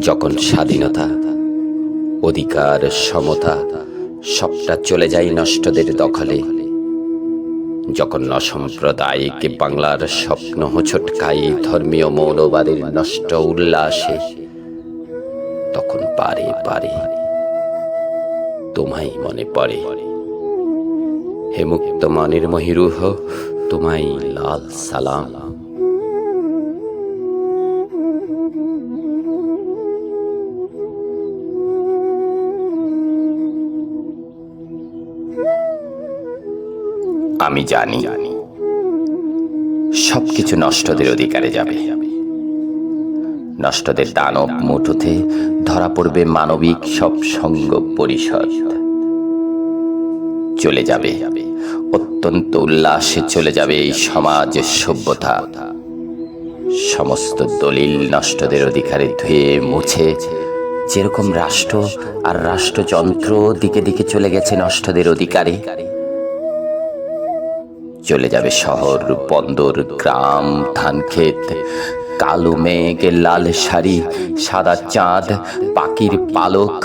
যখন স্বাধীনতা, অধিকার, সমতা সবটা চলে যায় নষ্টদের দখলে, যখন অসাম্প্রদায়িক বাংলার স্বপ্ন হোঁচটকাই ধর্মীয় মৌলবাদের নষ্ট উল্লাসে, তখন পারে পারে তোমায় মনে পড়ে। হে মুক্ত মনের মহিরুহ, তোমায় লাল সালাম। আমি জানি সবকিছু নষ্টদের অধিকারে যাবে। নষ্টদের দানব মুঠোতে ধরা পড়বে মানবিক সব সঙ্গ পরিষদ। চলে যাবে। অত্যন্ত উল্লাসে চলে যাবে এই সমাজ সভ্যতা। সমস্ত দলিল নষ্টদের অধিকারে ধুয়ে মুছে যেরকম রাষ্ট্র আর রাষ্ট্রযন্ত্র দিকে দিকে চলে গেছে নষ্টদের অধিকারে চলে যাবে শহর, বন্দর, গ্রাম ধানক্ষেত কালো মেঘ, লাল শাড়ি সাদা চাঁদ, পাখির পালক,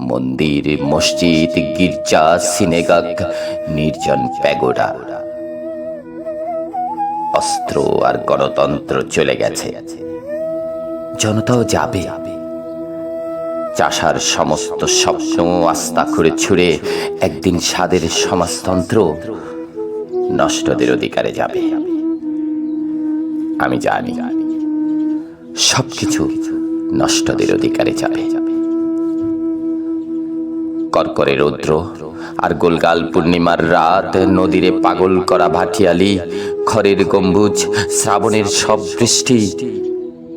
মন্দির, মসজিদ, গির্জা, সিনেগাগ, নির্জন প্যাগোডা। অস্ত্র আর গণতন্ত্র চলে গেছে। জনতাও যাবে। চাষার সমস্ত স্বপ্ন আস্থা করে ছুড়ে একদিন স্বাদের সমাজতন্ত্র নষ্টদের অধিকারে যাবে। আমি জানি সবকিছু নষ্টদের অধিকারে যাবে। কর্করে রৌদ্র আর গোলগাল পূর্ণিমার রাত, নদীরে পাগল করা ভাটিয়ালি, খড়ের গম্বুজ, শ্রাবণের সব বৃষ্টি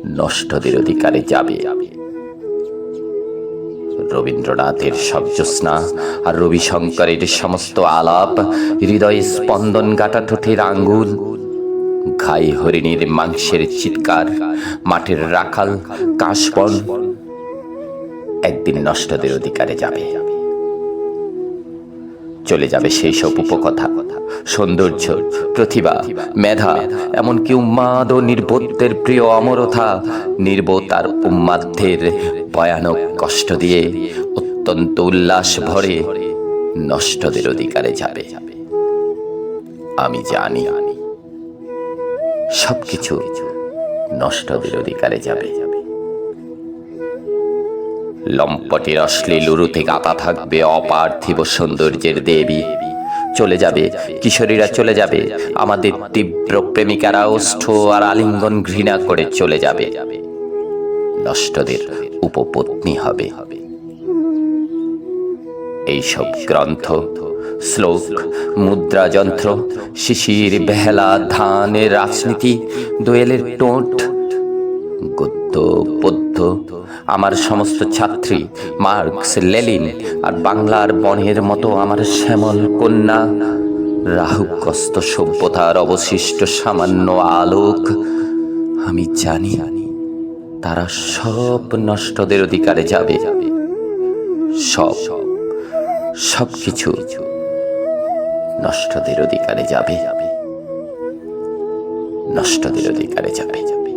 নষ্টদের অধিকারে যাবে। রবীন্দ্রনাথের সব জ্যোৎস্না আর রবিশঙ্করের সমস্ত আলাপ, হৃদয়ে স্পন্দন গাটা ঠোঁটের আঙ্গুল, ঘাই হরিণীর মাংসের চিৎকার, মাঠের রাখাল, কাশবন, একদিন নষ্টদের অধিকারে যাবে। চলে যাবে সেই সব উপকথা। সৌন্দর্য, প্রতিভা, মেধা, এমনকি উন্মাদ ও নির্বোধদের প্রিয় অমরথা নির্বোধ আর উন্মাদের ভয়ানক কষ্ট দিয়ে অত্যন্ত উল্লাস ভরে নষ্টদের অধিকারে যাবে। আমি জানি সবকিছু নষ্টদের অধিকারে যাবে। লম্পটের অশ্লীল উরুতে গাতা থাকবে অপার্থিব সৌন্দর্যের দেবী। চলে যাবে, কিশোরীরা চলে যাবে, আমাদের তীব্র প্রেমিকারা ওষ্ঠ আর আলিঙ্গন ঘৃণা করে চলে যাবে। নষ্টদের উপপত্নী হবে। এইসব গ্রন্থ, শ্লোক, মুদ্রা যন্ত্র, শিশির, বেহেলা ধানের রাজনীতি, দোয়েলের টোঁট পদ্য আমার সমস্ত ছাত্রী, মার্কস, লেলিন আর বাংলার বনের মতো আমার শ্যামল কন্যা, রাহুগ্রস্ত সভ্যতার অবশিষ্ট সামান্য আলোক, আমি জানি তারা সব নষ্টদের অধিকারে যাবে। সব সব কিছু নষ্টদের অধিকারে যাবে। নষ্টদের অধিকারে যাবে যাবে।